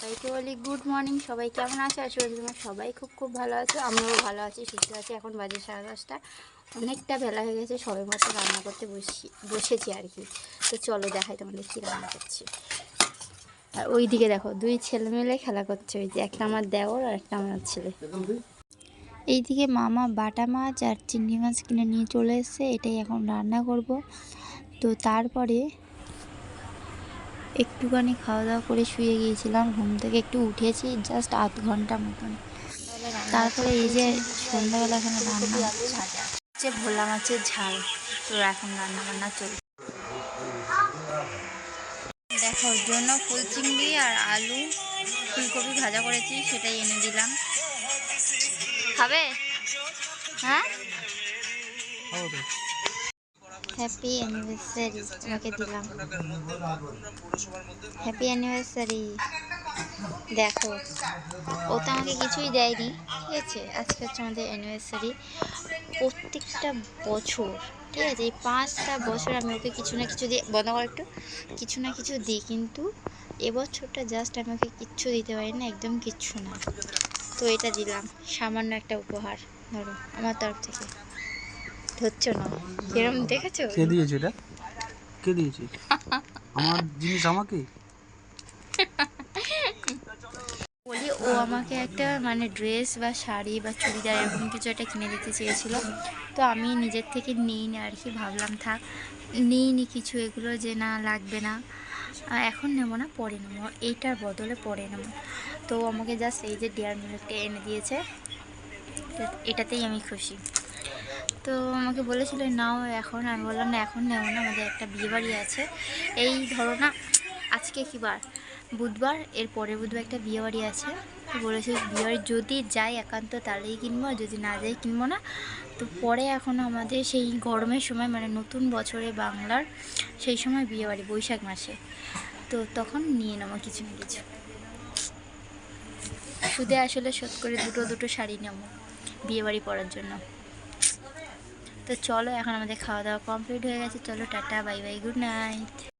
সবাইকে বলি good morning সবাই কেমন আছো? আশা করি তোমরা সবাই খুব খুব ভালো আছো আমরাও ভালো আছি, সুস্থ আছি। এখন বাজে সাড়ে দশটা। অনেকটা বেলা হয়ে গেছে সবাই মতো রান্না করতে বসি বসেছি আর কি। তো চলো দেখাই তোমাদের কী রান্না করছি। আর ওই দিকে দেখো, দুই ছেলে মিলে খেলা করছে, ওই যে একটা আমার দেওর আর একটা আমার ছেলে। এইদিকে মামা বাটা মাছ আর চিংড়ি মাছ কিনে নিয়ে চলে এসেছে, এটাই এখন রান্না করব। তো তারপরে একটুখানি খাওয়া দাওয়া করে শুয়ে গিয়েছিলাম, ঘুম থেকে একটু উঠেছি জাস্ট আধ ঘণ্টা মতন। তারপরে এই যে সন্ধ্যাবেলা এখানে রান্না হচ্ছে, ভোলা মাছের ঝাল। তো এখন রান্না বান্না চলছে। দেখো জন্য ফুল চিংড়ি আর আলু, ফুলকপি ভাজা করেছি, সেটাই এনে দিলাম। খাবে? হ্যাঁ? হ্যাপি অ্যানিভার্সারি তোমাকে দিলাম। হ্যাপি অ্যানিভার্সারি দেখো ও তো আমাকে কিছুই দেয়নি। ঠিক আছে আজকে হচ্ছে আমাদের অ্যানিভার্সারি প্রত্যেকটা বছর ঠিক আছে এই পাঁচটা বছর আমি ওকে কিছু না কিছু দিয়ে বন্ধ কর একটু। কিছু না কিছু দিই কিন্তু এবছরটা জাস্ট আমি ওকে কিচ্ছু দিতে পারি না একদম কিচ্ছু না। তো এটা দিলাম সামান্য একটা উপহার ধরো আমার তরফ থেকে। ধরছো না। কিরম দেখেছ? কে দিয়েছে এটা? কে দিয়েছে? আমার জিনিস আমাকে? বলি ও আমাকে একটা মানে ড্রেস বা শাড়ি বা চুড়িদার এরকম কিছু একটা কিনে দিতে চেয়েছিল। তো আমি নিজের থেকে নিইনি আর কি ভাবলাম থাক নিইনি কিছু এগুলো যে না লাগবে না। এখন নেব না পরে নেব। এইটার বদলে পরে নেব। তো আমাকে জাস্ট এই যে ডিয়ার মিল্কটা এনে দিয়েছে এটাতেই আমি খুশি। তো আমাকে বলেছিল, নাও, এখন। আমি বললাম, না, এখন নেব না, আমাদের একটা বিয়েবাড়ি আছে। এই ধরো না, আজকে কী বার? বুধবার, এর পরের বুধবার একটা বিয়েবাড়ি আছে। তো বলেছে, বিয়েবাড়ি যদি যাই একান্ত, তাহলেই কিনবো যদি না যাই কিনবো না। তো পরে এখন আমাদের সেই গরমের সময় মানে নতুন বছরে বাংলার সেই সময় বিয়েবাড়ি, বৈশাখ মাসে। তো তখন নিয়ে নেব কিছু না কিছু। সুদে আসলে শোধ করে দুটো দুটো শাড়ি নেব, বিয়েবাড়ি পরার জন্য। তো চলো, এখন আমাদের খাওয়া দাওয়া কমপ্লিট হয়ে গেছে। চলো, ta-ta bye bye good night